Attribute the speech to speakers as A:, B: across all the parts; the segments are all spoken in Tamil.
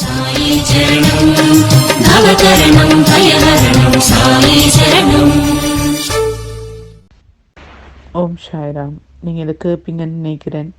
A: சாயி சரணம். நவகரணம்
B: ஓம் சாய்ராம். நீங்கள் இதை கேட்பீங்கன்னு நினைக்கிறேன்.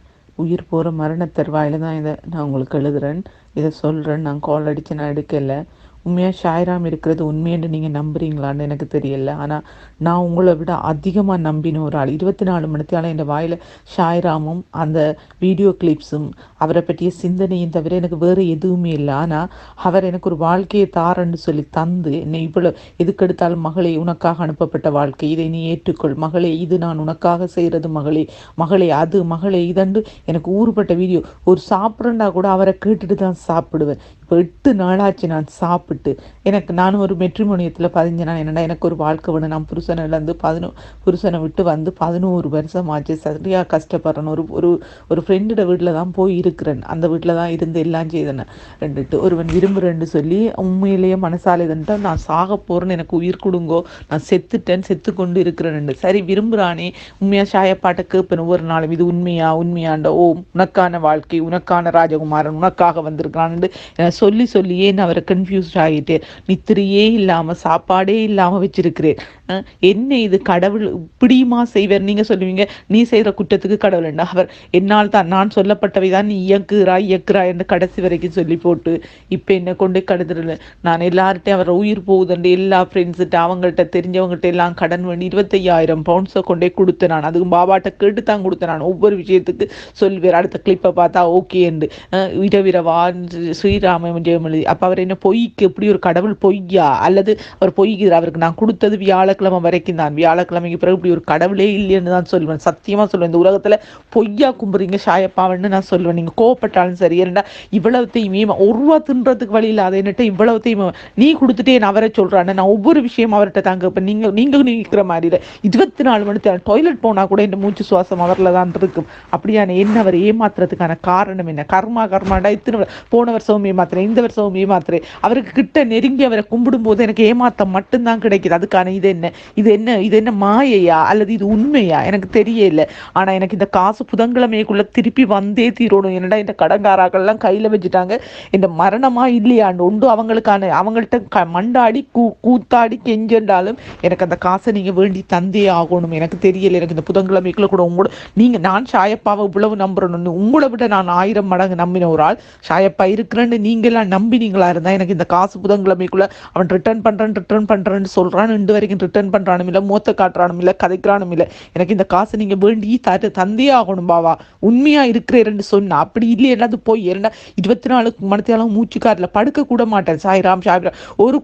B: உயிர் போகிற மரண தருவாயில் தான் இதை நான் உங்களுக்கு எழுதுறேன். இதை சொல்கிறேன் நான் கால் அடித்து நான் எடுக்கலை. உண்மையாக ஷாயிராம் இருக்கிறது உண்மைன்னு நீங்கள் நம்புறீங்களான்னு எனக்கு தெரியல. ஆனால் நான் உங்களை விட அதிகமாக நம்பின ஒரு ஆள் இருபத்தி நாலு மணி நேரத்தால் என் வாயில் ஷாயிராமும் அந்த வீடியோ கிளிப்ஸும் அவரை பற்றிய சிந்தனையும் தவிர எனக்கு வேறு எதுவுமே இல்லை. ஆனால் அவர் எனக்கு ஒரு வாழ்க்கையை தாரன்னு சொல்லி தந்து என்னை இவ்வளோ எதுக்கெடுத்தாலும் மகளே உனக்காக அனுப்பப்பட்ட வாழ்க்கை. இதை நீ ஏற்றுக்கொள். மகளே இது நான் உனக்காக செய்கிறது மகளே. மகளே அது மகளே. இதண்டு எனக்கு ஊறுபட்ட வீடியோ. ஒரு சாப்பிட்றேன்னா கூட அவரை கேட்டுட்டு தான் சாப்பிடுவேன். இப்போ எட்டு நாளாச்சு நான் சாப்பிட்டு எனக்கு நானும் ஒரு மெட்ரிமோனியத்தில் பதிஞ்சேனா என்னடா எனக்கு ஒரு வாழ்க்கை வேணும். நான் புருஷனை இழந்து பதினோ புருஷனை விட்டு வந்து பதினோரு வருஷம் ஆச்சு. சரியாக கஷ்டப்படுறேன் ஒரு ஒரு ஒரு ஃப்ரெண்டோட வீட்டில் தான் போய் இருக்கிறேன் அந்த வீட்டில் தான் இருந்து எல்லாம் செய்தேன். ரெண்டுட்டு ஒருவன் விரும்புகிறேன்னு சொல்லி உண்மையிலேயே மனசால் இதுன்ட்டு நான் சாக போகிறேன்னு எனக்கு உயிர் கொடுங்கோ. நான் செத்துட்டேன் செத்து கொண்டு இருக்கிறேன் சரி விரும்புகிறானே உண்மையாக சாயப்பாட்டை கேட்பேன் ஒவ்வொரு நாளும். இது உண்மையா உண்மையாண்ட? ஓ உனக்கான வாழ்க்கை உனக்கான ராஜகுமாரன் உனக்காக வந்திருக்கிறான்னு சொல்லி சொல்லியே நான் அவரை கன்ஃபியூஸ் ஆகிட்டேன் நித்திரையே இல்லாமல் சாப்பாடே இல்லாமல் வச்சிருக்கிறேன். என்ன இது கடவுள் இப்படியுமா செய்வார்? நீங்கள் சொல்லுவீங்க. நீ செய்கிற குற்றத்துக்கு கடவுள் என்ன அவர் என்னால் தான் நான் சொல்லப்பட்டவை தான் நீ இயக்குறாய் இயக்குறாய் என்று கடைசி வரைக்கும் சொல்லி போட்டு இப்போ என்ன கொண்டு கடுதுறல நான் எல்லார்ட்டையும் அவர் உயிர் போகுதுண்டு எல்லா ஃப்ரெண்ட்ஸ்கிட்ட அவங்கள்ட்ட தெரிஞ்சவங்ககிட்ட எல்லாம் கடன் வேண்டி இருபத்தையாயிரம் பவுண்ட்ஸை கொண்டே கொடுத்தேன் நான் அதுவும் பாபாட்ட கேட்டு தான் கொடுத்தேன் நான் ஒவ்வொரு விஷயத்துக்கு சொல்லுவேன். அடுத்த கிளிப்பை பார்த்தா ஓகே என்று. இரவிரவா ஸ்ரீராம ஜெயம் எழுதி அப்போ அவர் என்ன பொய்க்கு எப்படி ஒரு கடவுள் பொய்யா? அல்லது அவர் பொய்கிறார் அவருக்கு நான் கொடுத்தது வியாழக்கிழமை வரைக்கும் தான். வியாழக்கிழமைக்கு பிறகு இப்படி ஒரு கடவுளே இல்லைன்னு தான் சொல்லுவேன். சத்தியமாக சொல்லுவேன். இந்த உலகத்தில் பொய்யா கும்புறீங்க ஷாயப்பாவன்னு நான் சொல்லுவேன். நீங்கள் கோவப்பட்டாலும் சரி ஏன்னா இவ்வளவுத்தையுமே ஒரு ரூபா தின்றதுக்கு வழி இல்லாத என்னட்டு இவ்வளவுத்தையும் நீ கொடுத்துட்டே நான் அவரை சொல்கிறான்னு நான் ஒவ்வொரு விஷயம் அவர்கிட்ட தாங்க இப்போ நீங்கள் நீங்கள் நிற்கிற மாதிரி இல்லை. இருபத்தி நாலு மணி நேரம் டாய்லெட் போனால் கூட இந்த மூச்சு சுவாசம் அவரில் தான் இருக்கும். அப்படியான என்ன அவர் ஏமாத்துறதுக்கான காரணம் என்ன? கர்மா கர்மாண்டா இத்தனை போன வருஷமும் ஏமாத்துறேன் இந்த வருஷமும் ஏமாத்துறேன் அவருக்கு கிட்ட நெருங்கி அவரை கும்பிடும் போது எனக்கு ஏமாத்தம் மட்டும்தான் கிடைக்குது. அதுக்கான இது என்ன? இது என்ன இது என்ன மாயையா? அல்லது இது உண்மையா? எனக்கு தெரியல. ஆனா எனக்கு இந்த காசு புதன்கிழமைக்குள்ள திருப்பி வந்தே தீரணும். என்னடா இந்த கடங்காராக்கள்லாம் கையில் வச்சுட்டாங்க? இந்த மரணமா இல்லையாண்டு? ஒன்று அவங்களுக்கான அவங்கள்ட்ட க மண்டாடி கூ கூத்தாடி கெஞ்சண்டாலும் எனக்கு அந்த காசை நீங்கள் வேண்டி தந்தே ஆகணும். எனக்கு தெரியல. எனக்கு இந்த புதன்கிழமைக்குள்ள கூட உங்களோட நீங்கள் நான் ஷாயப்பாவை இவ்வளவு நம்புறேன்னு உங்களை விட நான் ஆயிரம் மடங்கு நம்பின ஒரு ஆள். ஷாயப்பா இருக்கிறேன்னு நீங்களாம் நம்பினீங்களா இருந்தால் எனக்கு இந்த காசு புதன்கிழமைக்குள்ள அவன் ரிட்டர்ன் பண்றேன் ரிட்டர்ன் பண்றேன்னு சொல்கிறான் ரெண்டு வரைக்கும் ரிட்டர்ன் பண்ணுறானும் இல்லை மூத்த காட்டுறானும் இல்லை கதைக்கிறானும் இல்லை. எனக்கு இந்த காசு நீங்கள் வேண்டி தரு தந்தே ஆகணும் பாவா. உண்மையா இருக்கிறேன்னு சொன்னா அப்படி இல்லையா அது போய் ஏன்னா இருபத்தி நாலு மணத்தையெல்லாம் மூச்சு காரில் படுக்க கூட மாட்டேன் சாய்ராம் சாய்ராம் ஒரு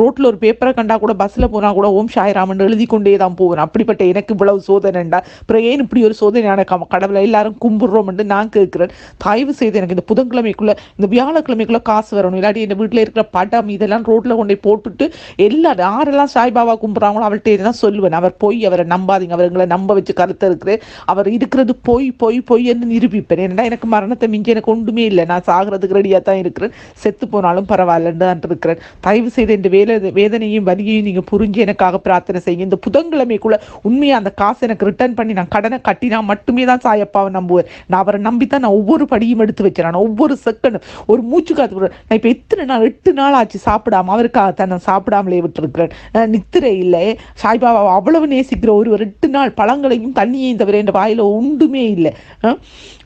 B: ரோட்டில் ஒரு பேப்பரை கண்டா கூட பஸ்ஸில் போனால் கூட ஓம் சாய்ராம்னு எழுதி கொண்டே தான் போவேன். அப்படிப்பட்ட எனக்கு இவ்வளவு சோதனைண்டா? அப்புறம் ஏன் இப்படி ஒரு சோதனை எனக்கு கடவுளை எல்லாரும் கும்பிடுறோம்னு நான் கேட்குறேன். தயவு செய்து எனக்கு இந்த புதன்கிழமைக்குள்ளே இந்த வியாழக்கிழமைக்குள்ளே காசு வரணும். இல்லாட்டி என் வீட்டில் இருக்கிற படம் இதெல்லாம் ரோட்டில் கொண்டு போய் போட்டுட்டு எல்லா யாரெல்லாம் சாய்பாபா கும்பிட்றாங்களோ அவர்கிட்ட தான் சொல்லுவேன். அவர் போய் அவரை நம்பாதீங்க. அவர்களை நம்ப வச்சு கருத்து இருக்கிறேன் அவர் இருக்கிறது பொய் பொய் பொய் என்று நிரூபிப்பேன். ஏன்னா எனக்கு மரணத்தை மிஞ்சி எனக்கு ஒன்றுமே இல்லை. நான் சாகிறதுக்கு ரெடியாக தான் இருக்கிறேன். செத்து போனாலும் பரவாயில்லன்னு தான் இருக்கிறேன். தயவு செய்து இந்த வேலை வேதனையும் வலியையும் நீங்கள் புரிஞ்சு எனக்காக பிரார்த்தனை செய்யுங்க. இந்த புதன்கிழமைக்குள்ள உண்மையாக அந்த காசு எனக்கு ரிட்டர்ன் பண்ணி நான் கடனை கட்டினா மட்டுமே தான் சாயப்பாவை நம்புவேன். நான் அவரை நம்பி தான் நான் ஒவ்வொரு படியும் எடுத்து வச்சேன் ஒவ்வொரு செகண்டும் ஒரு மூச்சு காத்து விடுறேன். நான் இப்போ எத்தனை நாள் எட்டு நாள் ஆச்சு சாப்பிடாம அவருக்காக தான் நான் சாப்பிடாமலே விட்டுருக்கிறேன். நித்திரை இல்லை. சாய்பாபா அவ்வளவு நேசிக்கிற ஒருவர் எட்டு நாள் பழங்களையும் தண்ணியையும் தவிர என் வாயில ஒன்றுமே இல்லை.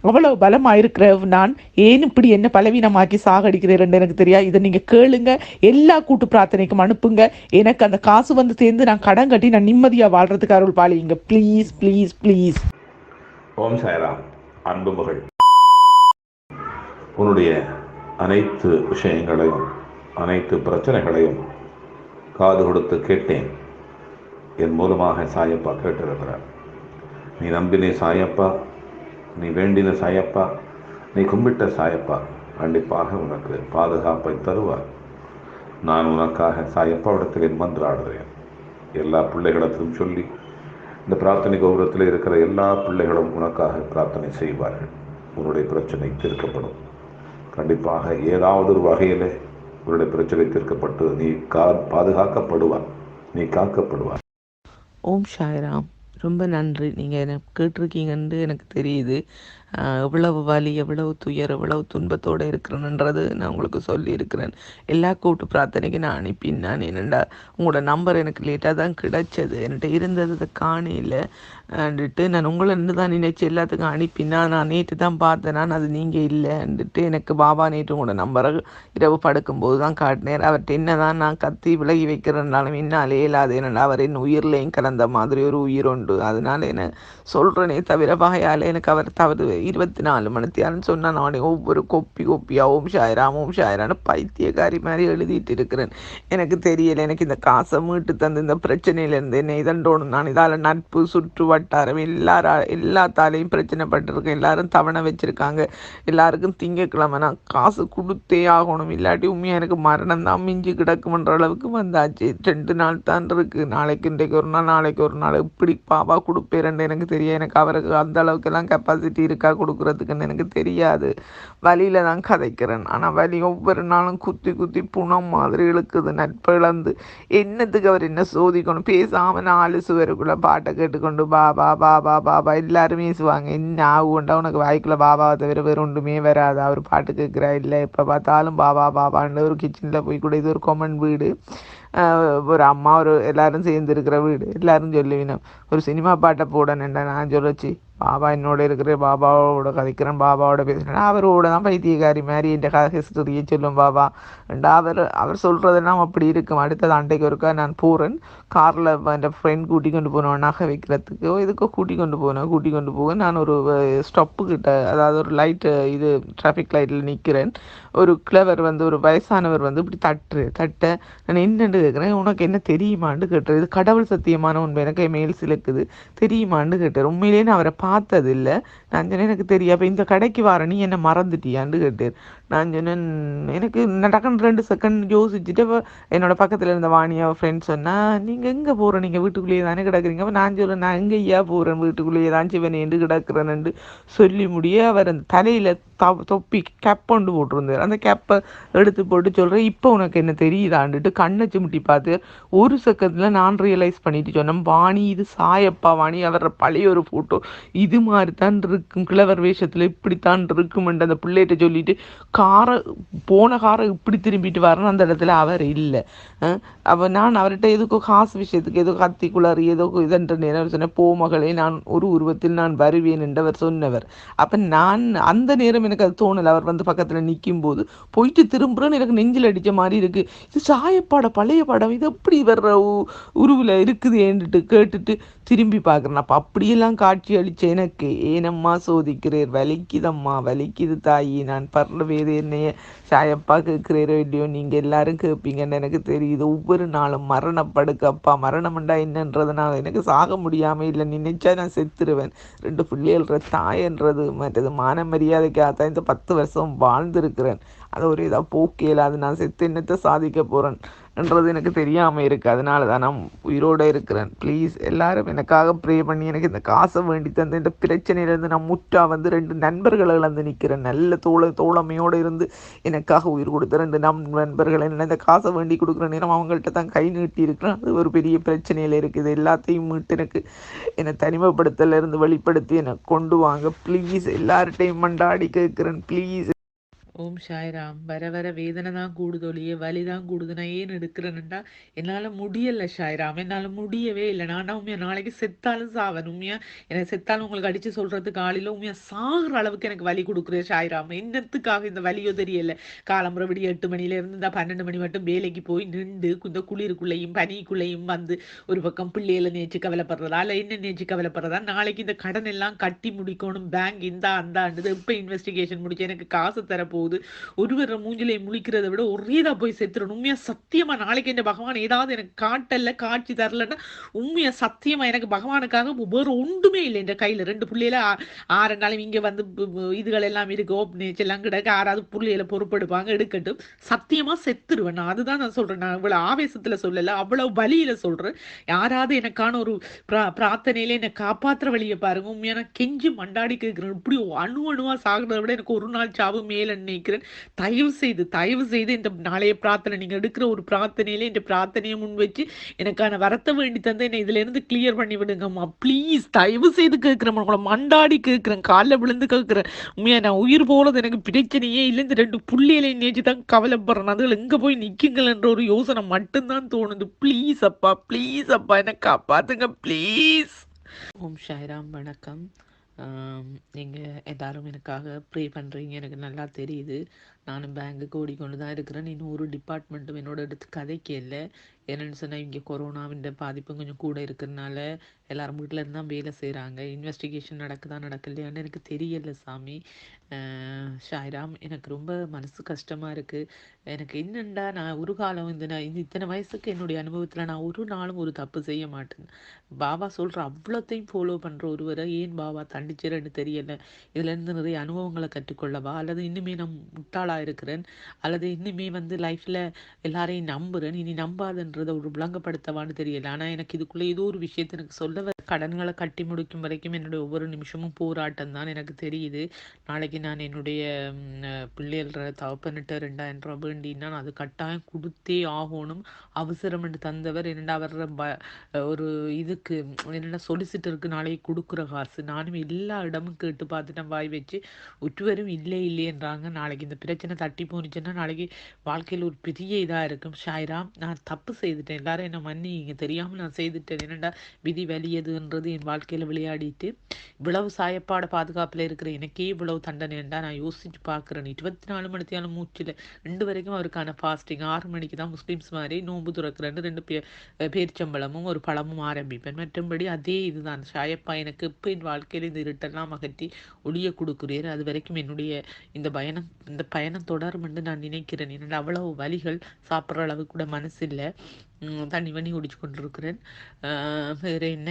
B: அவ்வளவு பலமா இருக்கிற நான் ஏன் இப்படி என்ன பலவீனமாக்கி சாகடிக்கிறேன் எனக்கு தெரியா இதை நீங்க கேளுங்க. எல்லா கூட்டு பிரார்த்தனைக்கும் அனுப்புங்க. எனக்கு அந்த காசு வந்து சேர்ந்து நான் கடன் கட்டி நான் நிம்மதியா வாழ்றதுக்கு அருள் பாலிங்க please please please
C: Om Sairam. அன்பு மகள். உன்னுடைய அனைத்து விஷயங்களையும் அனைத்து பிரச்சனைகளையும் காது கொடுத்து கேட்டேன். என் மூலமாக சாயப்பா கேட்டிருக்கிறார். நீ நம்பினே சாயப்பா. நீ வேண்டின சாயப்பா. நீ கும்பிட்ட சாயப்பா கண்டிப்பாக உனக்கு பாதுகாப்பை தருவார். நான் உனக்காக சாயப்பாவிடத்தில் மன்றாடுகிறேன் எல்லா பிள்ளைகளிடத்திலும் சொல்லி இந்த பிரார்த்தனை கௌரவத்தில் இருக்கிற எல்லா பிள்ளைகளும் உனக்காக பிரார்த்தனை செய்வார்கள். உன்னுடைய பிரச்சனை தீர்க்கப்படும். கண்டிப்பாக ஏதாவது ஒரு வகையில் உன்னுடைய பிரச்சனை தீர்க்கப்பட்டு நீ கா பாதுகாக்கப்படுவார் நீ காக்கப்படுவார்
B: ஓம் சாய்ராம். ரொம்ப நன்றி. நீங்கள் எனக்கு கேட்டிருக்கீங்கன்னு எனக்கு தெரியுது. எவ்வளவு வலி எவ்வளவு துயர் எவ்வளவு துன்பத்தோடு இருக்கிறேன்ன்றது நான் உங்களுக்கு சொல்லியிருக்கிறேன். எல்லா கூட்டு பிரார்த்தனைக்கும் நான் அனுப்பினேன். நான் என்னடா உங்களோட நம்பர் எனக்கு லேட்டாக தான் கிடைச்சது. என்கிட்ட இருந்தது அதை காணையில். நான் உங்களை இருந்து தான் நினைச்சு எல்லாத்துக்கும் அனுப்பினா நான் நேற்று தான் பார்த்தேன். நான் அது நீங்கள் இல்லைன்னுட்டு எனக்கு பாபா நேற்று உங்களோட நம்பரை இரவு படுக்கும்போது தான் காட்டினேன் அவர்கிட்ட என்ன தான் நான் கத்தி விலகி வைக்கிறேன்னாலும் என்னாலே இல்லாது என்னடா அவர் என் உயிர்லையும் கலந்த மாதிரி ஒரு உயிர் உண்டு. அதனால என்ன சொல்கிறேனே தவிர வகையால் எனக்கு அவர் தவறு இருபத்தி நாலு மணித்தியாலும் சொன்னால் நானே ஒவ்வொரு கொப்பி கொப்பியாக ஓம் ஷாயிராம் ஓம் பைத்தியக்காரி மாதிரி எழுதிட்டு இருக்கிறேன். எனக்கு தெரியலை எனக்கு இந்த காசை மீட்டு தந்து இந்த பிரச்சனையிலேருந்து என்னை இதண்டோணும் நான் இதால் நட்பு சுற்று வட்டாரம் எல்லாரா எல்லாத்தாலையும் பிரச்சனைப்பட்டிருக்கேன் எல்லாரும் தவணை வச்சுருக்காங்க. எல்லாருக்கும் திங்கக்கிழமை நான் காசு கொடுத்தே ஆகணும். இல்லாட்டி உண்மையாக எனக்கு மரணம் தான் மிஞ்சி கிடக்குமன்ற அளவுக்கு வந்தாச்சு. ரெண்டு நாள் தான் இருக்குது நாளைக்கு இன்றைக்கு ஒரு நாள் நாளைக்கு ஒரு நாள். இப்படி பாபா கொடுப்பேரன்னு எனக்கு தெரியும் எனக்கு அவருக்கு அந்த அளவுக்கெல்லாம் கெப்பாசிட்டி இருக்கா கொடுக்குறதுக்குன்னு எனக்கு தெரியாது. வழியில் தான் கதைக்கிறேன். ஆனால் வலி ஒவ்வொரு நாளும் குத்தி குத்தி புணம் மாதிரி இழுக்குது நட்பு இழந்து என்னத்துக்கு அவர் என்ன சோதிக்கணும்? பேசாமல் நாலு சுவருக்குள்ளே பாட்டை கேட்டுக்கொண்டு பாபா பாபா பாபா எல்லாரும் பேசுவாங்க என்ன ஆகுண்டா உனக்கு வாய்க்குள்ள பாபாவை தவிர வேறு ஒன்றுமே வராது. அவர் பாட்டு கேட்குறா இல்லை எப்போ பார்த்தாலும் பாபா பாபான்னு ஒரு கிச்சனில் போய் கூட இது ஒரு கொமன் வீடு. ஒரு அம்மா ஒரு எல்லாரும் சேர்ந்து இருக்கிற வீடு. எல்லாரும் சொல்லுவினோம் ஒரு சினிமா பாட்டை போடணுண்டா நான் சொல்லச்சு பாபா என்னோட இருக்கிற பாபாவோட கதைக்கிறேன் பாபாவோட பேசுகிறேன் அவரோட தான் பைத்தியக்காரி மாதிரி என் கதை ஹிஸ்டரியை சொல்லும் பாபா. அவர் அவர் அவர் சொல்கிறதெல்லாம் அப்படி இருக்கும். அடுத்தது அண்டைக்கு ஒருக்கா நான் போகிறேன் காரில் என் ஃப்ரெண்ட் கூட்டி கொண்டு போனோம் நகை வைக்கிறதுக்கோ. எதுக்கோ கூட்டி கொண்டு போனேன் கூட்டி கொண்டு போக. நான் ஒரு ஸ்டொப்பு கிட்ட அதாவது ஒரு லைட்டு இது டிராஃபிக் லைட்டில் நிற்கிறேன் ஒரு கிளவர் வந்து ஒரு வயசானவர் வந்து இப்படி தட்டு தட்ட நான் என்னென்று கேட்குறேன் உனக்கு என்ன தெரியுமான்னு கேட்டார் இது கடவுள் சத்தியமான உண்மை. எனக்கு மேல் சிலக்குது. தெரியுமான்னு கேட்டார் உண்மையிலேயே நான் அவரை பார்த்ததில்லை. நான் சொன்னேன் எனக்கு தெரியும். அப்போ இந்த கடைக்கு வர நீ என்ன மறந்துட்டியான்னு கேட்டார் நான் சொன்னேன் எனக்கு டக்குன்னு ரெண்டு செகண்ட் யோசிச்சுட்டு இப்போ என்னோட பக்கத்தில் இருந்த வாணியா ஃப்ரெண்ட் சொன்னால் நீங்கள் எங்கே போகிற நீங்கள் வீட்டுக்குள்ளேயே தானே கிடக்குறீங்க. அப்போ நான் சொல்லுவேன் நான் எங்கே ஐயா போகிறேன் வீட்டுக்குள்ளேயே தான் சிவனேண்டு கிடக்குறேன்னு சொல்லி முடிய அவர் அந்த தலையில் த தொப்பி கேப் கொண்டு போட்டிருந்தார். அந்த கேப்பை எடுத்து போட்டு சொல்கிறேன் இப்போ உனக்கு என்ன தெரியுதாண்டுட்டு கண்ணை சிமிட்டி பார்த்து ஒரு செகண்டில் நான் ரியலைஸ் பண்ணிட்டு சொன்னேன் வாணி இது சாயப்பா வாணி அவர் பழைய ஒரு ஃபோட்டோ இது மாதிரி தான் இருக்கும். கிழவர் வேஷத்தில் இப்படித்தான் இருக்குமென்று அந்த பிள்ளைகிட்ட சொல்லிட்டு காரை போன காரை இப்படி திரும்பிட்டு வரணும் அந்த இடத்துல அவர் இல்லை. அப்போ நான் அவர்கிட்ட எதுக்கோ காசு விஷயத்துக்கு ஏதோ கத்தி குளறி ஏதோ இதன்ற நேரம் சொன்னேன் போ மகளே நான் ஒரு உருவத்தில் நான் வருவேன் என்றவர் சொன்னவர். அப்போ நான் அந்த நேரம் எனக்கு அது தோணலை. அவர் வந்து பக்கத்தில் நிற்கும் போது போயிட்டு திரும்புறேன்னு எனக்கு நெஞ்சில் அடித்த மாதிரி இருக்குது இது சாயப்பாடம் பழைய படம். இது எப்படி வர்ற உருவில் இருக்குது? ஏன்ட்டு கேட்டுட்டு திரும்பி பார்க்குறேன். அப்போ அப்படியெல்லாம் காட்சி அளிச்ச எனக்கு ஏனம்மா சோதிக்கிறேர் வலிக்குதம்மா வலிக்குது தாயி. நான் பரல வேறு என்னைய சாயப்பா கேட்குறேரோ இல்லையோ நீங்கள் எல்லாரும் கேட்பீங்கன்னு எனக்கு தெரியுது. ஒவ்வொரு நாளும் மரணப்படுக்கப்பா மரணம்ண்டா என்னன்றதுனால எனக்கு சாக முடியாமல் இல்லை. நினைச்சா நான் செத்துருவேன். ரெண்டு பிள்ளைகள்ற தாயன்றது மற்றது மான மரியாதைக்காக தான் இந்த பத்து வருஷம் வாழ்ந்திருக்கிறேன். அதை ஒரு இதாக போக்கியல. அது நான் செத்து என்னத்தை சாதிக்க போகிறேன் என்றது எனக்கு தெரியாமல் இருக்குது அதனால தான் நான் உயிரோடு இருக்கிறேன். ப்ளீஸ் எல்லாரும் எனக்காக ப்ரே பண்ணி எனக்கு இந்த காசை வேண்டி தந்து இந்த பிரச்சனையிலேருந்து நான் முற்றா வந்து ரெண்டு நண்பர்களை இழந்து நிற்கிறேன். நல்ல தோழ தோழமையோடு இருந்து எனக்காக உயிர் கொடுத்த ரெண்டு நம் நண்பர்கள் என்ன இந்த காசை வேண்டி கொடுக்குற நேரம் அவங்கள்ட்ட தான் கை நீட்டி இருக்கிறேன். அது ஒரு பெரிய பிரச்சனையில் இருக்குது எல்லாத்தையும் மீட்டு எனக்கு என்னை தனிமைப்படுத்தலேருந்து வெளிப்படுத்தி என்னை கொண்டு வாங்க. ப்ளீஸ் எல்லார்ட்டையும் மண்டாடி கேட்குறேன். ப்ளீஸ் ஓம் சாய்ராம். வர வர வேதனை தான் கூடுதொழியே வலி தான் கூடுது. நான் ஏன் எடுக்கிறேன்டா என்னால் முடியலை ஷாய்ராம் என்னால் முடியவே இல்லை. நான் உண்மையாக நாளைக்கு செத்தாலும் சாவன். உண்மையாக எனக்கு செத்தாலும் உங்களுக்கு அடித்து சொல்கிறதுக்கு ஆளில் உண்மையாக சாகிற அளவுக்கு எனக்கு வலி கொடுக்குறேன் ஷாய்ராம் என்னத்துக்காக இந்த வலியோ தெரியல. காலம்புற விடிய எட்டு மணிலேருந்து இந்த பன்னெண்டு மணி மட்டும் வேலைக்கு போய் நின்று இந்த குளிருக்குள்ளேயும் பனிக்குள்ளேயும் வந்து ஒரு பக்கம் பிள்ளைகளை நேச்சு கவலைப்படுறதா இல்லை என்ன நேச்சு கவலைப்படுறதா நாளைக்கு இந்த கடன் எல்லாம் கட்டி முடிக்கணும். பேங்க் இந்தா அந்தாண்டுது இப்போ இன்வெஸ்டிகேஷன் முடிச்சு எனக்கு காசு தரப்போகுது. ஒருவர் மூஞ்சிலே முழிக்கிறத விட ஒரேதா போய் செத்துறணும் உண்மையா சத்தியமா நாளைக்கு என் பகவான் ஏதாவது எனக்கு காட்டல காட்சி தரலன்னா உண்மையா சத்தியமா எனக்கு பகவானுக்காக வேற ஒன்றுமே இல்லை என்ற கையில. ரெண்டு பிள்ளையில ஆறு நாளும் இங்க வந்து இதுகள் எல்லாம் இருக்கு. ஓப்பனேஜ் எல்லாம் கிடக்கு. ஆறாவது புள்ளையில பொறுப்பெடுப்பாங்க. எடுக்கட்டும். சத்தியமா செத்துருவேன் நான். அதுதான் நான் சொல்றேன். நான் இவ்வளவு ஆவேசத்துல சொல்லல. அவ்வளவு வலியில சொல்றேன். யாராவது எனக்கான ஒரு பிரா- பிரார்த்தனையில என்னை காப்பாத்துற வழியை பாருங்க. உண்மையான கெஞ்சி மண்டாடி கேட்கிறேன். இப்படி அணு அணுவா சாகுறத விட எனக்கு ஒரு நாள் சாவு மேல நினைக்கிறேன். தயவு செய்து தயவு செய்து இந்த நாளைய பிரார்த்தனை நீங்கள் எடுக்கிற ஒரு பிரார்த்தனையில இந்த பிரார்த்தனையை முன் வச்சு எனக்கான வரத்தை வேண்டி தந்து என்னை இதுல இருந்து கிளியர் பண்ணி விடுங்கம்மா. ப்ளீஸ் தயவு செய்து கேட்குறேன் உங்களை மண்டாடி கேட்குறேன் காலில் விழுந்து கேட்குறேன். உண்மையாக நான் உயிர் போகிறது எனக்கு பிரச்சனையே இல்லை. இந்த ரெண்டு புள்ளிகளை நேற்று தான் கவலைப்படுறேன். அதுகள் எங்கே போய் நிற்குங்கள்ன்ற ஒரு யோசனை மட்டும்தான் தோணுது. ப்ளீஸ் அப்பா ப்ளீஸ் அப்பா என்னை காப்பாத்துங்க ப்ளீஸ் ஓம் ஷாய்ராம் வணக்கம். நீங்கள் எல்லாரும் எனக்காக ப்ரே பண்ணுறீங்க எனக்கு நல்லா தெரியுது. நானும் பேங்குக்கு ஓடிக்கொண்டு தான் இருக்கிறேன் இன்னும் ஒரு டிபார்ட்மெண்ட்டும் என்னோட எடுத்து கதைக்கு இல்லை என்னென்னு சொன்னால் இங்கே கொரோனாவின் பாதிப்பு கொஞ்சம் கூட இருக்கிறனால எல்லாரும் வீட்டில் இருந்து தான் வேலை செய்கிறாங்க இன்வெஸ்டிகேஷன் நடக்குதா நடக்கலையான்னு எனக்கு தெரியல சாமி. ஷாய்ராம் எனக்கு ரொம்ப மனசு கஷ்டமாக இருக்குது எனக்கு என்னண்டா நான் ஒரு காலம் இந்த நான் இத்தனை வயசுக்கு என்னுடைய அனுபவத்தில் நான் ஒரு நாளும் ஒரு தப்பு செய்ய மாட்டேன். பாபா சொல்கிற அவ்வளோத்தையும் ஃபாலோ பண்ணுற ஒருவரை ஏன் பாபா தண்டிச்சிறன்னு தெரியலை. இதுலேருந்து நிறைய அனுபவங்களை கற்றுக்கொள்ளவா? அல்லது இன்னுமே நான் முட்டாளாக இருக்கிறேன். அல்லது இன்னுமே வந்து லைஃப்பில் எல்லாரையும் நம்புகிறேன் இனி நம்பாதுன்றதை ஒரு விளங்கப்படுத்தவான்னு தெரியல. ஆனால் எனக்கு இதுக்குள்ளே ஏதோ ஒரு விஷயத்தை எனக்கு சொல்ல வர- கடன்களை கட்டி முடிக்கும் வரைக்கும் என்னுடைய ஒவ்வொரு நிமிஷமும் போராட்டம் தான் எனக்கு தெரியுது. நாளைக்கு நான் என்னுடைய பிள்ளைகள தவப்பன்னிட்ட ரெண்டாயிரம் ரூபா வேண்டினா நான் அது கட்டாயம் கொடுத்தே ஆகணும். அவசரம் என்று தந்தவர் என்னடா வர்ற ப ஒரு இதுக்கு என்னென்ன சொலிசிட்டருக்கு நாளைக்கு கொடுக்குற காசு. நானும் எல்லா இடமும் கேட்டு பார்த்துட்டேன் வாய் வச்சு உற்றுவரும் இல்லை இல்லைன்றாங்க நாளைக்கு இந்த பிரச்சனை தட்டி போனுச்சுன்னா நாளைக்கு வாழ்க்கையில் ஒரு பெரிய இதாக இருக்கும். ஷாயிரா நான் தப்பு செய்துட்டேன். எல்லாரும் என்ன மன்னிங்க. தெரியாமல் நான் செய்துட்டேன். என்னடா விதி வலியதுன்றது என் வாழ்க்கையில் விளையாடிட்டு இவ்வளவு சாயப்பாட பாதுகாப்பில் இருக்கிற எனக்கே இவ்வளவு தண்டனைண்டா நான் யோசிச்சு பார்க்குறேன் இருபத்தி நாலு மணி தேவை மூச்சில். ரெண்டு வரைக்கும் அவருக்கான ஃபாஸ்டிங் ஆறு மணிக்கு தான் முஸ்லீம்ஸ் மாதிரி நோன்பு துறக்கிறேன்னு ரெண்டு பே பேரிச்சம்பழமும் ஒரு பழமும் ஆரம்பிப்பேன். மற்றபடி அதே இதுதான். ஷாயப்பா எனக்கு இப்போ என் வாழ்க்கையில் இந்த இருட்டெல்லாம் அகற்றி ஒளிய கொடுக்குறீர். அது வரைக்கும் என்னுடைய இந்த பயணம் இந்த பயணம் தொடரும் என்று நான் நினைக்கிறேன். என்னோட அவ்வளவு வலிகள் சாப்பிட்ற அளவுக்கு கூட மனசு இல்லை தண்ணி பண்ணி குடிச்சு கொண்டிருக்கிறேன். வேறு வேற என்ன?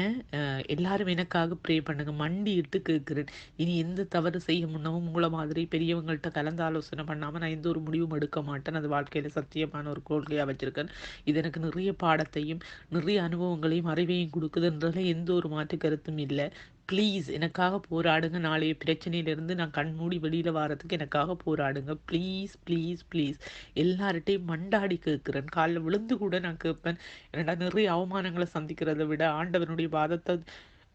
B: எல்லாரும் எனக்காக ப்ரே பண்ணுங்க. மண்டி இட்டு கேட்கிறேன். இனி எந்த தவறு செய்ய முன்னவும் உங்களை மாதிரி பெரியவங்கள்ட்ட கலந்து ஆலோசனை பண்ணாமல் நான் எந்த ஒரு முடிவும் எடுக்க மாட்டேன். அது வாழ்க்கையில் சத்தியமான ஒரு கொள்கையாக வச்சிருக்கேன். இது எனக்கு நிறைய பாடத்தையும் நிறைய அனுபவங்களையும் அறிவையும் கொடுக்குதுன்றதுல எந்த ஒரு மாற்று கருத்தும் இல்லை. ப்ளீஸ் எனக்காக போராடுங்க. நாளைய பிரச்சனையிலேருந்து நான் கண்மூடி வெளியில் வாரத்துக்கு எனக்காக போராடுங்க. ப்ளீஸ் ப்ளீஸ் ப்ளீஸ் எல்லார்ட்டையும் மண்டாடி கேட்குறேன். காலைல விழுந்து கூட நான் கேட்பேன் என்னடா நிறைய அவமானங்களை சந்திக்கிறதை விட ஆண்டவனுடைய பாதத்தை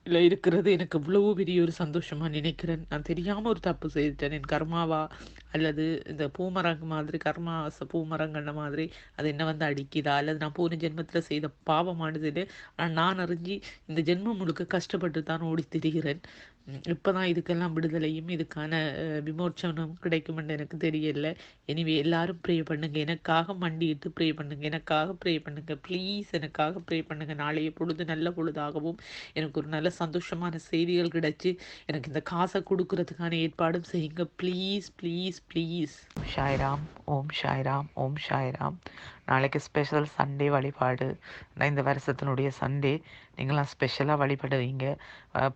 B: இல்லை இருக்கிறது எனக்கு இவ்வளவு பெரிய ஒரு சந்தோஷமா நினைக்கிறேன். நான் தெரியாம ஒரு தப்பு செய்துட்டேன். என் கர்மாவா அல்லது இந்த பூமரங்கு மாதிரி கர்மா பூமரங்கன்ன மாதிரி அது என்ன வந்து அடிக்குதா? அல்லது நான் போன ஜென்மத்தில் செய்த பாவமானது ஆனால் நான் அறிஞ்சு இந்த ஜென்மம் முழுக்க கஷ்டப்பட்டு தான் ஓடி திரிகிறேன் இப்போ தான் இதுக்கெல்லாம் விடுதலையும் இதுக்கான அஹ், விமோச்சனம் கிடைக்கும்னு எனக்கு தெரியல. எனிவே எல்லாரும் ப்ரே பண்ணுங்க. எனக்காக மண்டியிட்டு ப்ரே பண்ணுங்க. எனக்காக ப்ரே பண்ணுங்க. ப்ளீஸ் எனக்காக ப்ரே பண்ணுங்க. நாளைய பொழுது நல்ல பொழுதாகவும் எனக்கு ஒரு நல்ல சந்தோஷமான செய்திகள் கிடைச்சி எனக்கு இந்த காசை கொடுக்கறதுக்கான ஏற்பாடும் செய்யுங்க. Please please please Sairam Om Sairam Om Sairam நாளைக்கு ஸ்பெஷல் சண்டே வழிபாடு. நான் இந்த வருஷத்தினுடைய சண்டே நீங்களாம் ஸ்பெஷலாக வழிபடுவீங்க.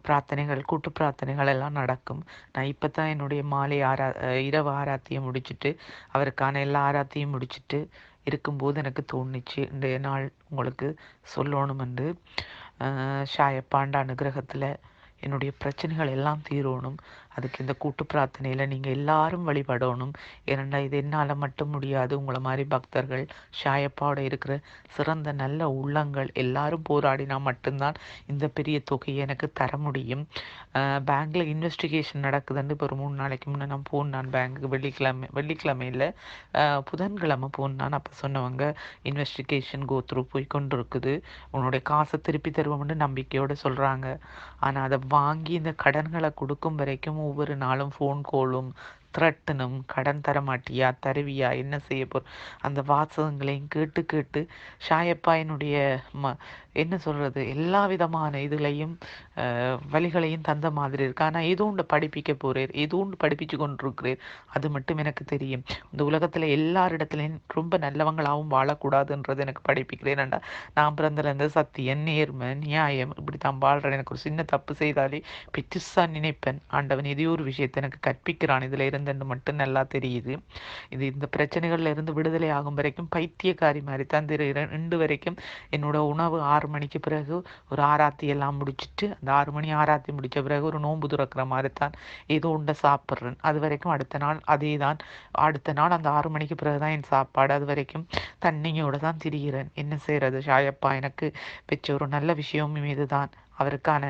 B: பிரார்த்தனைகள் கூட்டு பிரார்த்தனைகள் எல்லாம் நடக்கும். நான் இப்போ தான் என்னுடைய மாலை ஆரா இரவு ஆராத்தியை முடிச்சிட்டு அவருக்கான எல்லா ஆராத்தியும் முடிச்சிட்டு இருக்கும்போது எனக்கு தோணுச்சு இந்த நாள் உங்களுக்கு சொல்லணும் என்று. ஷாயப்பாண்ட அனுகிரகத்தில் என்னுடைய பிரச்சனைகள் எல்லாம் தீரணும். அதுக்கு இந்த கூட்டு பிரார்த்தனையில் நீங்கள் எல்லாரும் வழிபடணும். ஏன்னா இது என்னால் மட்டும் முடியாது. உங்களை மாதிரி பக்தர்கள் ஷாயப்பாவோட இருக்கிற சிறந்த நல்ல உள்ளங்கள் எல்லாரும் போராடினா மட்டும்தான் இந்த பெரிய தொகையை எனக்கு தர முடியும். பேங்க்கில் இன்வெஸ்டிகேஷன் நடக்குதுன்னு இப்போ ஒரு மூணு நாளைக்கு முன்னே நான் போன் நான் பேங்க்குக்கு வெள்ளிக்கிழமை வெள்ளிக்கிழமையில் புதன்கிழமை போனான் அப்போ சொன்னவங்க இன்வெஸ்டிகேஷன் கோத்ரூ போய் கொண்டு இருக்குது உன்னுடைய காசை திருப்பி தருவோம்னு நம்பிக்கையோடு சொல்கிறாங்க ஆனால் அதை வாங்கி இந்த கடன்களை கொடுக்கும் வரைக்கும் ஒவ்வொரு நாளும் ஃபோன் கோலும் த்ரெட்டனும் கடன் தர மாட்டியா தருவியா என்ன செய்ய போற அந்த வாசகங்களையும் கேட்டு கேட்டு ஷாயப்பா என்னுடைய ம என்ன சொல்கிறது எல்லா விதமான இதுலையும் வழிகளையும் தந்த மாதிரி இருக்கு. ஆனால் ஏதோ ஒன்று படிப்பிக்க போகிறேன் ஏதோ ஒன்று படிப்பிச்சு கொண்டிருக்கிறேன். அது மட்டும் எனக்கு தெரியும். இந்த உலகத்தில் எல்லாரிடத்துலையும் ரொம்ப நல்லவங்களாகவும் வாழக்கூடாதுன்றது எனக்கு படிப்பிக்கிறேன். நான் பிறந்தலேருந்து சத்தியம் நேர்மை நியாயம் இப்படி தான் வாழ்கிறேன் எனக்கு ஒரு சின்ன தப்பு செய்தாலே பெருசாக நினைப்பேன். ஆண்டவன் இதே ஒரு விஷயத்தை எனக்கு கற்பிக்கிறான். இதில் இருந்துன்னு மட்டும் நல்லா தெரியுது. இது இந்த பிரச்சனைகள்ல இருந்து விடுதலை ஆகும் வரைக்கும் பைத்தியக்காரி மாதிரி தான் தெரிகிறேன் இன்று வரைக்கும் என்னோட உணவு ஆர்வம் ஆறு மணிக்கு பிறகு ஒரு ஆராத்தி எல்லாம் முடிச்சிட்டு அந்த ஆறு மணி ஆராத்தி முடித்த பிறகு ஒரு நோன்பு துறக்கிற மாதிரி தான் ஏதோ உண்டை சாப்பிட்றேன். அது வரைக்கும் அடுத்த நாள் அதே தான் அடுத்த நாள் அந்த ஆறு மணிக்கு பிறகு தான் என் சாப்பாடு. அது வரைக்கும் தண்ணியோட தான் திரிகிறேன். என்ன செய்கிறது ஷாயப்பா எனக்கு பெற்ற ஒரு நல்ல விஷயமும் இதுதான். அவருக்கான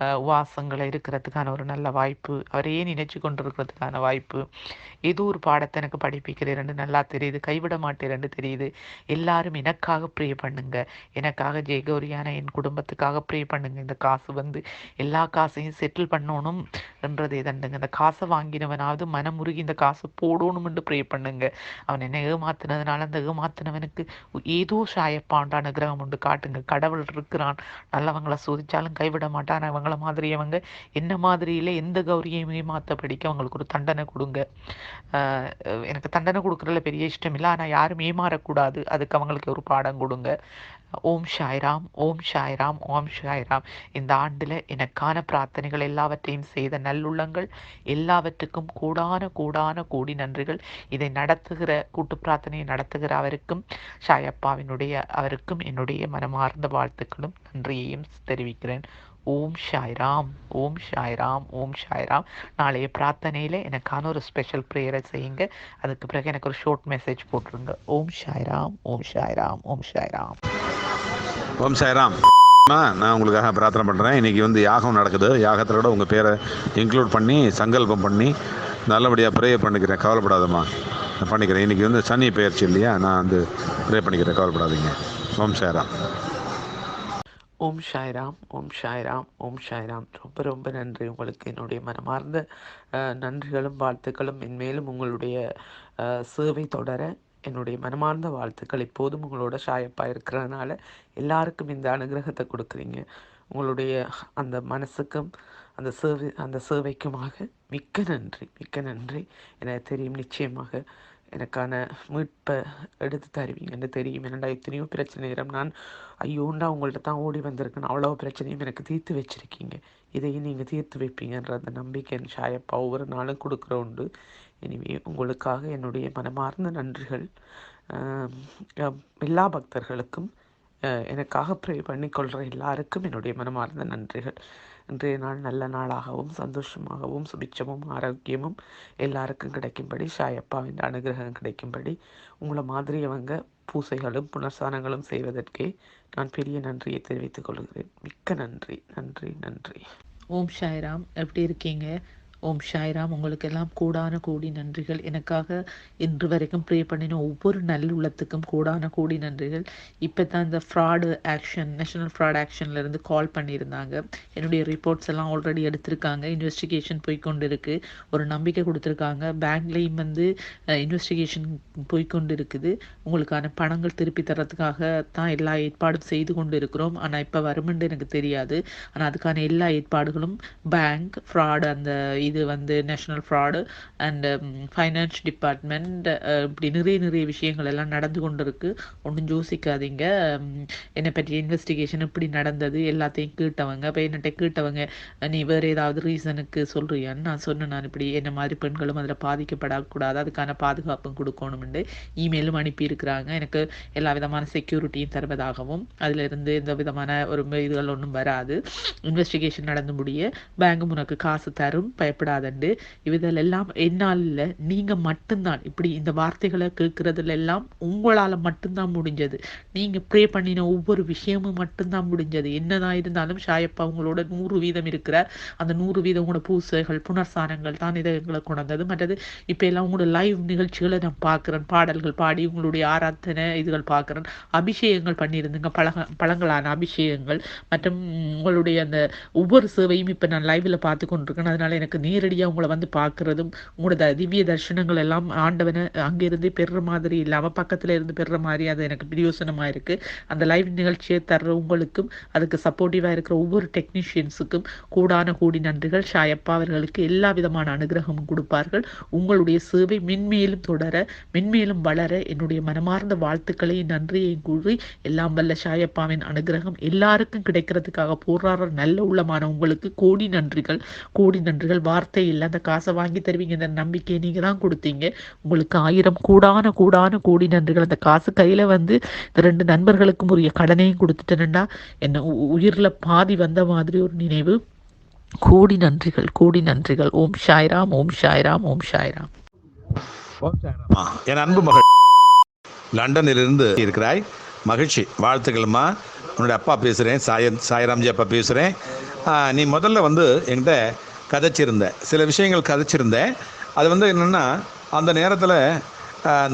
B: உவாசங்களை இருக்கிறதுக்கான ஒரு நல்ல வாய்ப்பு அவரையே நினைச்சு கொண்டிருக்கிறதுக்கான வாய்ப்பு. ஏதோ ஒரு பாடத்தை எனக்கு படிப்பிக்கிறேன்னு நல்லா தெரியுது கைவிட மாட்டேன்னு தெரியுது. எல்லாரும் எனக்காக ப்ரே பண்ணுங்க. எனக்காக ஜெயகௌரியான என் குடும்பத்துக்காக ப்ரே பண்ணுங்க. இந்த காசு வந்து எல்லா காசையும் செட்டில் பண்ணணும் என்றதே தண்டுங்க. இந்த காசை வாங்கினவனாவது மனமுருகி இந்த காசு போடணும்னு ப்ரே பண்ணுங்க. அவன் என்ன ஏமாத்தினதுனால அந்த ஏமாத்தினவனுக்கு ஏதோ சாயப்பாண்டான கிரகம் உண்டு காட்டுங்க. கடவுள் இருக்கிறான். நல்லவங்களை சோதிச்சாலும் கைவிட மாட்டான். அவங்கள மாதிரி அவங்க என்ன மாதிரியில எந்த கௌரியையும் ஏமாத்தபடிக்கு அவங்களுக்கு ஒரு தண்டனை கொடுங்க. எனக்கு தண்டனை கொடுக்குறதுல பெரிய இஷ்டம் இல்லை ஆனால் யாரும் ஏமாறக்கூடாது. அதுக்கு அவங்களுக்கு ஒரு பாடம் கொடுங்க. ஓம் ஷாய்ராம் ஓம் ஷாய்ராம் ஓம் ஷாய்ராம் இந்த ஆண்டில் எனக்கான பிரார்த்தனைகள் எல்லாவற்றையும் செய்த நல்லுள்ளங்கள் எல்லாவற்றுக்கும் கூடான கூடான கூடி நன்றிகள். இதை நடத்துகிற கூட்டு பிரார்த்தனையை நடத்துகிற அவருக்கும் ஷாயப்பாவினுடைய அவருக்கும் என்னுடைய மனமார்ந்த வாழ்த்துக்களும் நன்றியையும் தெரிவிக்கிறேன். ஓம் ஷாய்ராம் ஓம் ஷாய்ராம் ஓம் ஷாய்ராம் நாளைய பிரார்த்தனையில் எனக்கான ஒரு ஸ்பெஷல் ப்ரேயரை செய்யுங்க. அதுக்கு பிறகு எனக்கு ஒரு ஷார்ட் மெசேஜ் போட்டுருங்க. ஓம் ஷாய்ராம் ஓம் ஷாய்ராம் ஓம் ஷாய்ராம்
C: ஓம் ஷாய்ராம் அம்மா, நான் உங்களுக்காக பிரார்த்தனை பண்ணுறேன் இன்றைக்கி வந்து யாகம் நடக்குது. யாகத்தில் கூட உங்கள் பேரை இன்க்ளூட் பண்ணி சங்கல்பம் பண்ணி நல்லபடியாக ப்ரே பண்ணிக்கிறேன். கவலைப்படாதம்மா. நான் பண்ணிக்கிறேன். இன்றைக்கி வந்து சனி பயிற்சி இல்லையா? நான் வந்து ப்ரே பண்ணிக்கிறேன். கவலைப்படாதீங்க. ஓம் சாய்ராம்.
B: ஓம் ஷாய்ராம் ஓம் ஷாய்ராம் ஓம் ஷாய்ராம் ரொம்ப ரொம்ப நன்றி. உங்களுக்கு என்னுடைய மனமார்ந்த நன்றிகளும் வாழ்த்துக்களும். மென்மேலும் உங்களுடைய சேவை தொடர என்னுடைய மனமார்ந்த வாழ்த்துக்கள் இப்போதும் உங்களோட ஷாயப்பா இருக்கிறதுனால எல்லாருக்கும் இந்த அனுகிரகத்தை கொடுக்குறீங்க. உங்களுடைய அந்த மனசுக்கும் அந்த சேவை அந்த சேவைக்குமாக மிக்க நன்றி மிக்க நன்றி. எனக்கு தெரியும் நிச்சயமாக எனக்கான மீட்பை எடுத்து தருவீங்கன்னு தெரியும். என்னடா எத்தனையோ பிரச்சனை நேரம் நான் ஐயோண்டா உங்கள்ட்ட தான் ஓடி வந்திருக்கேன். அவ்வளோ பிரச்சனையும் எனக்கு தீர்த்து வச்சிருக்கீங்க. இதையும் நீங்கள் தீர்த்து வைப்பீங்கன்ற அந்த நம்பிக்கை என் ஷாயப்பா ஒவ்வொரு நாளும் கொடுக்குற உண்டு. எனவே உங்களுக்காக என்னுடைய மனமார்ந்த நன்றிகள். எல்லா பக்தர்களுக்கும் எனக்காக ப்ரே பண்ணிக்கொள்கிற எல்லாருக்கும் என்னுடைய மனமார்ந்த நன்றிகள். இன்றைய நாள் நல்ல நாளாகவும் சந்தோஷமாகவும் சுபிச்சமும் ஆரோக்கியமும் எல்லாருக்கும் கிடைக்கும்படி ஷாயப்பாவின் அனுகிரகம் கிடைக்கும்படி உங்களை மாதிரியவங்க பூசைகளும் புனர்சானங்களும் செய்வதற்கே நான் பெரிய நன்றியை தெரிவித்துக் கொள்கிறேன். மிக்க நன்றி நன்றி நன்றி. ஓம் ஷாய்ராம் எப்படி இருக்கீங்க? ஓம் ஷாய்ராம் உங்களுக்கெல்லாம் கூடான கோடி நன்றிகள். எனக்காக இன்று வரைக்கும் ப்ரே பண்ணின ஒவ்வொரு நல்லுள்ளத்துக்கும் கூடான கோடி நன்றிகள். இப்போ தான் இந்த ஃப்ராடு ஆக்ஷன் நேஷனல் ஃப்ராட் ஆக்ஷன்லேருந்து கால் பண்ணியிருந்தாங்க. என்னுடைய ரிப்போர்ட்ஸ் எல்லாம் ஆல்ரெடி எடுத்திருக்காங்க. இன்வெஸ்டிகேஷன் போய்க்கொண்டு இருக்கு ஒரு நம்பிக்கை கொடுத்துருக்காங்க. பேங்க்லேயும் வந்து இன்வெஸ்டிகேஷன் போய்கொண்டு இருக்குது உங்களுக்கான பணங்கள் திருப்பி தரத்துக்காக தான் எல்லா ஏற்பாடும் செய்து கொண்டு இருக்கிறோம் ஆனால் இப்போ வருமென்று எனக்கு தெரியாது. ஆனால் அதுக்கான எல்லா ஏற்பாடுகளும் பேங்க் ஃப்ராடு அந்த இது வந்து national fraud and finance department இப்படி நிறைய நிறைய விஷயங்கள் எல்லாம் நடந்து கொண்டு இருக்கு ஒன்றும் யோசிக்காதீங்க. Um, என்னை பற்றி இன்வெஸ்டிகேஷன் இப்படி நடந்தது எல்லாத்தையும் கேட்டவங்க. இப்போ என்னட்ட கேட்டவங்க நீ வேறு ஏதாவது ரீசனுக்கு சொல்றியான்னு நான் சொன்னேன். நான் இப்படி என்ன மாதிரி பெண்களும் அதில் பாதிக்கப்படக்கூடாது. அதுக்கான பாதுகாப்பும் கொடுக்கணும்னு இமெயிலும் அனுப்பியிருக்கிறாங்க. எனக்கு எல்லா விதமான செக்யூரிட்டியும் தருவதாகவும் அதிலிருந்து எந்த விதமான ஒரு இதுகள் ஒன்றும் வராது. இன்வெஸ்டிகேஷன் நடந்து முடிய பேங்கும் உனக்கு காசு தரும். பயப்படாதண்டு. இதில் என்னால் இல்லை நீங்கள் மட்டும்தான். இப்படி இந்த வார்த்தைகளை கேட்கறதுல எல்லாம் உங்களால் மட்டும்தான் முடிஞ்சது. நீங்கள் ப்ரே பண்ணின ஒவ்வொரு விஷயமும் மட்டும்தான் முடிஞ்சது. என்னதான் இருந்தாலும் ஷாயப்பா உங்களோட நூறு வீதம் இருக்கிறார் அந்த நூறு வீதம் உங்களோட பூசைகள் புனர்சானங்கள் தான் இதை எங்களை கொண்டது. மற்றது இப்போ எல்லாம் உங்களோட லைவ் நிகழ்ச்சிகளை நான் பார்க்குறேன். பாடல்கள் பாடி உங்களுடைய ஆராதனை இதுகள் பார்க்குறேன். அபிஷேகங்கள் பண்ணியிருந்துங்க. பழக பழங்களான அபிஷேகங்கள். மற்றும் உங்களுடைய அந்த ஒவ்வொரு சேவையும் இப்போ நான் லைவில் பார்த்து கொண்டிருக்கேன். அதனால எனக்கு நேரடியாக உங்களை வந்து பார்க்குறதும் உங்களோட திவ்ய தரிசனங்கள் எல்லாம் ஆண்டவனை அங்கேருந்து பெறுற மாதிரி இல்லாமல் பக்கத்தில் இருந்து பெறுற மாதிரி அது எனக்கு பிரியோசனமாக இருக்குது அந்த லைவ் நிகழ்ச்சியை தர்ற உங்களுக்கும் அதுக்கு சப்போர்ட்டிவாக இருக்கிற ஒவ்வொரு டெக்னீஷியன்ஸுக்கும் கூடான கூடி நன்றிகள். ஷாயப்பா அவர்களுக்கு எல்லா விதமான அனுகிரகமும் கொடுப்பார்கள். உங்களுடைய சேவை மென்மேலும் தொடர மென்மேலும் வளர என்னுடைய மனமார்ந்த வாழ்த்துக்களையும் நன்றியையும் கூறி எல்லாம் வல்ல ஷாயப்பாவின் அனுகிரகம் எல்லாருக்கும் கிடைக்கிறதுக்காக போராடுற நல்ல உள்ளமான உங்களுக்கு கோடி நன்றிகள் கோடி நன்றிகள். வா வார்த்தை இல்லை அந்த காசை வாங்கி தருவீங்க இந்த நம்பிக்கையை நீங்கள் தான் கொடுத்தீங்க. உங்களுக்கு ஆயிரம் கூடான கூடான கோடி நன்றிகள். அந்த காசு கையில் வந்து இந்த ரெண்டு நண்பர்களுக்கும் உரிய கடனையும் கொடுத்துட்டேன்டா என்ன உயிரில் பாதி வந்த மாதிரி ஒரு நினைவு. கோடி நன்றிகள் கோடி நன்றிகள். ஓம் ஷாய்ராம் ஓம் ஷாய்ராம் ஓம் ஷாய்ராம்
D: என் அன்பு மகள். லண்டனிலிருந்து இருக்கிறாய். மகிழ்ச்சி வாழ்த்துக்கள்மா. உன்னோட அப்பா பேசுகிறேன் சாய சாய்ராம்ஜி அப்பா பேசுகிறேன் நீ முதல்ல வந்து என்கிட்ட கதைச்சிருந்தேன். சில விஷயங்கள் கதைச்சிருந்தேன். அது வந்து என்னென்னா அந்த நேரத்தில்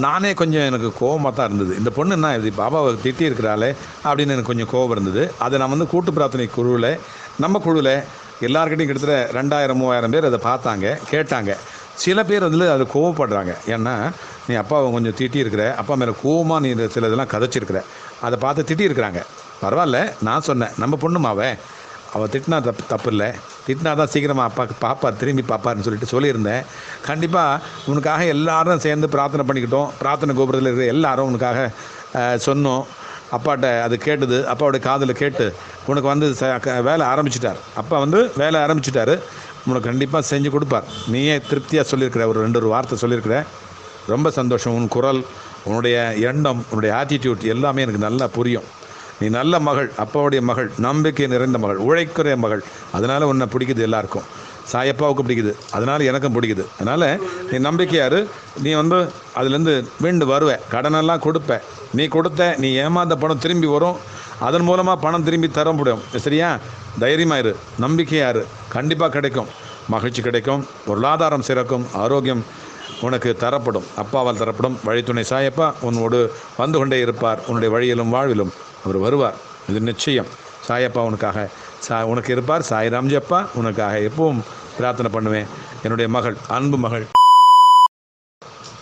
D: நானே கொஞ்சம் எனக்கு கோவமாக தான் இருந்தது. இந்த பொண்ணு என்ன இது பாபாவை திட்டி இருக்கிறாளே அப்படின்னு எனக்கு கொஞ்சம் கோபம் இருந்தது. அதை நான் வந்து கூட்டு பிரார்த்தனை குழுவில் நம்ம குழுவில் எல்லாருக்கிட்டையும் கிட்டத்தட்ட ரெண்டாயிரம் மூவாயிரம் பேர் அதை பார்த்தாங்க கேட்டாங்க. சில பேர் வந்து அது கோவப்படுறாங்க. ஏன்னா நீ அப்பாவை கொஞ்சம் திட்டியிருக்கிற அப்பா மேலே கோவமாக நீ இந்த சில இதெல்லாம் கதைச்சிருக்கிற. அதை பார்த்து திட்டியிருக்கிறாங்க. பரவாயில்ல நான் சொன்னேன். நம்ம பொண்ணுமாவே அவள் திட்டினா தப்பு தப்பு இல்லை திட்டினா தான் சீக்கிரமாக அப்பாவுக்கு பாப்பா திரும்பி பாப்பான்னு சொல்லிட்டு சொல்லியிருந்தேன். கண்டிப்பாக உனக்காக எல்லாரும் சேர்ந்து பிரார்த்தனை பண்ணிக்கிட்டோம். பிரார்த்தனை கோபுரத்தில் இருக்கிற எல்லாரும் உனக்காக சொன்னோம். அப்பாட்ட அது கேட்டது. அப்பாவோட காதில் கேட்டு உனக்கு வந்து ச- க- வேலை ஆரம்பிச்சிட்டார். அப்பா வந்து வேலை ஆரம்பிச்சிட்டார். உனக்கு கண்டிப்பாக செஞ்சு கொடுப்பார். நீயே திருப்தியாக சொல்லியிருக்கிற ஒரு ரெண்டு ஒரு வார்த்தை சொல்லியிருக்கிற. ரொம்ப சந்தோஷம். உன் குரல் உன்னுடைய எண்ணம் உன்னுடைய ஆட்டிடியூட் எல்லாமே எனக்கு நல்லா புரியும். நீ நல்ல மகள் அப்பாவுடைய மகள் நம்பிக்கை நிறைந்த மகள் உழைக்கிற மகள். அதனால் உன்னை பிடிக்குது எல்லாருக்கும். சாயப்பாவுக்கு பிடிக்குது. அதனால் எனக்கும் பிடிக்குது. அதனால் நீ நம்பிக்கையாரு நீ வந்து அதுலேருந்து மீண்டு வருவேன் கடனெல்லாம் கொடுப்ப. நீ கொடுத்த நீ ஏமாந்த பணம் திரும்பி வரும். அதன் மூலமாக பணம் திரும்பி தர முடியும். சரியா? தைரியமாயிரு நம்பிக்கையாரு கண்டிப்பாக கிடைக்கும். மகிழ்ச்சி கிடைக்கும். பொருளாதாரம் சிறக்கும். ஆரோக்கியம் உனக்கு தரப்படும். அப்பாவால் தரப்படும். வழித்துணை சாயப்பா உன்னோடு வந்து கொண்டே இருப்பார். உன்னுடைய வழியிலும் வாழ்விலும். அவர் வருவார். இது நிச்சயம். சாயப்பா உனக்காக சா உனக்கு இருப்பார். சாய் அப்பா உனக்காக எப்பவும் பிரார்த்தனை பண்ணுவேன். என்னுடைய மகள் அன்பு மகள்.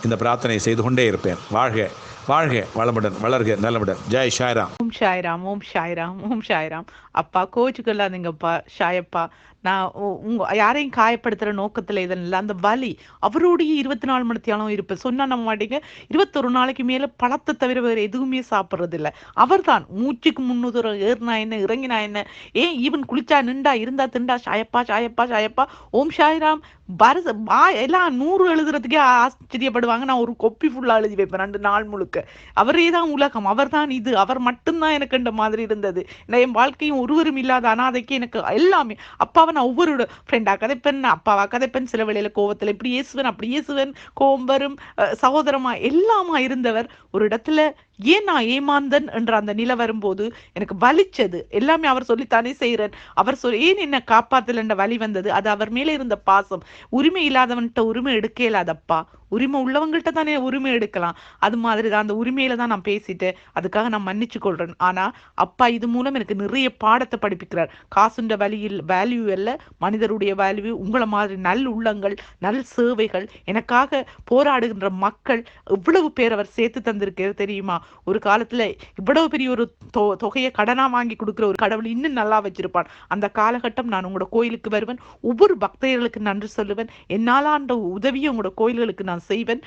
D: இந்த பிரார்த்தனை செய்து கொண்டே இருப்பேன். வாழ்க வாழ்க வளமுடன் வளர்க நலமுடன் ஜெய் ஷாய்ராம்
B: ஓம் ஷாய்ராம் ஓம் ஷாய்ராம் ஓம் ஷாய்ராம் அப்பா கோச்சுக்கல்லாதீங்கப்பா ஷாயப்பா நான் உ- உங்க யாரையும் காயப்படுத்துற நோக்கத்துல இதன் இல்லை. அந்த வலி அவரோடைய இருபத்தி நாலு மணி தியானம் இருப்பேன் சொன்னா நம்ம மாட்டீங்க. இருபத்தொரு நாளைக்கு மேல பழத்தை தவிர வேறு எதுவுமே சாப்பிட்றதில்ல. அவர் அவர்தான். மூச்சுக்கு முன்னுதுரம் ஏறினா என்ன இறங்கினா என்ன? ஏன் ஈவன் குளிச்சா நின்றா இருந்தா திண்டா ஷாயப்பா ஷாயப்பா ஷாயப்பா ஓம் ஷாயிராம் பரச பா எல்லாம் நூறு எழுதுறதுக்கே ஆச்சரியப்படுவாங்க. நான் ஒரு கொப்பி ஃபுல்லாக எழுதி வைப்பேன் ரெண்டு நாள் முழுக்க. அவரே தான் உலகம். அவர்தான் இது. அவர் மட்டும்தான் எனக்கு இந்த மாதிரி இருந்தது. என் வாழ்க்கையும் ஒருவரும் இல்லாத அனாதைக்கு எனக்கு எல்லாமே. அப்பாவை நான் ஒவ்வொரு ஃப்ரெண்டா கதைப்பேன் அப்பாவா கதைப்பேன் சில வேளையில் கோவத்தில் இப்படி ஏசுவேன் அப்படி ஏசுவேன் கோவம் வரும் சகோதரமா எல்லாமா இருந்தவர் ஒரு இடத்துல ஏன் நான் ஏமாந்தன் என்ற அந்த நிலை வரும்போது எனக்கு வலிச்சது. எல்லாமே அவர் சொல்லித்தானே செய்கிறேன் அவர் சொல் ஏன் என்ன காப்பாத்தலன்ற வழி வலி வந்தது. அது அவர் மேலே இருந்த பாசம். உரிமை இல்லாதவன்கிட்ட உரிமை எடுக்க இல்லாதப்பா. உரிமை உள்ளவங்கள்ட்ட தானே உரிமை எடுக்கலாம். அது மாதிரி தான் அந்த உரிமையில தான் நான் பேசிட்டேன். அதுக்காக நான் மன்னிச்சு கொள்றேன். ஆனா அப்பா இது மூலம் எனக்கு நிறைய பாடத்தை படிப்பிக்கிறார். காசுன்ற வழியில் வேல்யூ அல்ல மனிதருடைய வேல்யூ உங்களை மாதிரி நல் உள்ளங்கள் நல் சேவைகள். எனக்காக போராடுகின்ற மக்கள் இவ்வளவு பேர் அவர் சேர்த்து தந்திருக்கிறது தெரியுமா? ஒரு காலத்துல இவ்வளவு பெரிய ஒரு தொ- தொகையை கடனா வாங்கி கொடுக்குற ஒரு கடவுள் இன்னும் நல்லா வச்சிருப்பான். அந்த காலகட்டம் நான் உங்களோட கோயிலுக்கு வருவேன். ஒவ்வொரு பக்தர்களுக்கு நன்றி சொல்லுவேன். என்னாலான்ற உதவியை உங்களோட கோயில்களுக்கு நான் செய்வேன்.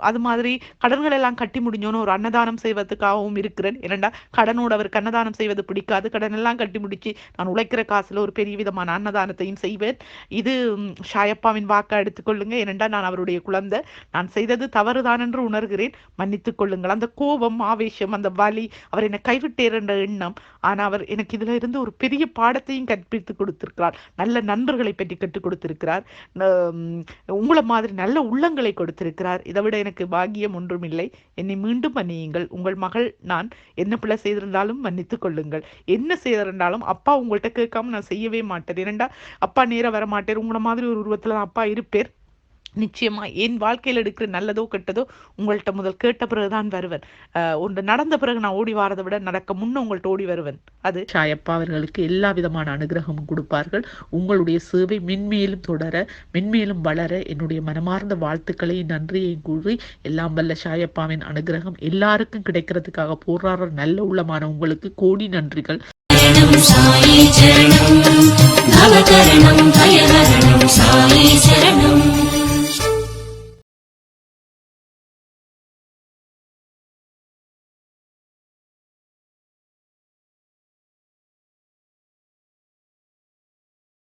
B: அது மாதிரி கடன்கள் எல்லாம் கட்டி முடிஞ்சோன்னு ஒரு அன்னதானம் செய்வதற்காகவும் இருக்கிறேன். ஏனண்டா கடனோட அவருக்கு அன்னதானம் செய்வது பிடிக்காது. கடன் எல்லாம் கட்டி முடிச்சு நான் உழைக்கிற காசுல ஒரு பெரிய விதமான அன்னதானத்தையும் செய்வேன். இது ஷாயப்பாவின் வாக்கை எடுத்துக்கொள்ளுங்க ஏனண்டா நான் அவருடைய குழந்தை. நான் செய்தது தவறுதான் என்று உணர்கிறேன். மன்னித்துக் கொள்ளுங்கள். அந்த கோபம் ஆவேசம் அந்த வலி அவர் என்னை கைவிட்டேர் என்ற எண்ணம். ஆனால் அவர் எனக்கு இதில் இருந்து ஒரு பெரிய பாடத்தையும் கற்பித்து கொடுத்திருக்கிறார். நல்ல நண்பர்களை பற்றி கற்றுக் கொடுத்திருக்கிறார். உங்களை மாதிரி நல்ல உள்ளங்களை கொடுத்திருக்கிறார். இதை விட எனக்கு பாகியம் ஒன்றும் இல்லை. என்னை மீண்டும் மன்னியுங்கள். உங்கள் மகள் நான் என்ன பிள்ளை செய்திருந்தாலும் மன்னித்துக் கொள்ளுங்கள். என்ன செய்திருந்தாலும் அப்பா உங்கள்கிட்ட கேட்காம நான் செய்யவே மாட்டேன். ஏனண்டா அப்பா நேராக வர மாட்டேன் உங்களை மாதிரி ஒரு உருவத்தில் தான் அப்பா இருப்பேர் நிச்சயமா என் வாழ்க்கையில் எடுக்கிற நல்லதோ கெட்டதோ உங்கள்கிட்ட முதல் கேட்ட பிறகு தான் வருவன் ஒன்று நடந்த பிறகு நான் ஓடி வாரதை விட நடக்க முன்ன உங்கள்கிட்ட ஓடி வருவேன். அது சாயப்பா அவர்களுக்கு எல்லா விதமான அனுகிரகமும் கொடுப்பார்கள். உங்களுடைய சேவை மென்மேலும் தொடர மென்மேலும் வளர என்னுடைய மனமார்ந்த வாழ்த்துக்களை நன்றியை கூறி எல்லாம் வல்ல சாயப்பாவின் அனுகிரகம் எல்லாருக்கும் கிடைக்கிறதுக்காக போராடுற நல்ல உள்ளமான உங்களுக்கு கோடி நன்றிகள்.
A: சாயி சரணம் நவகரணம் சாயி சரணம்.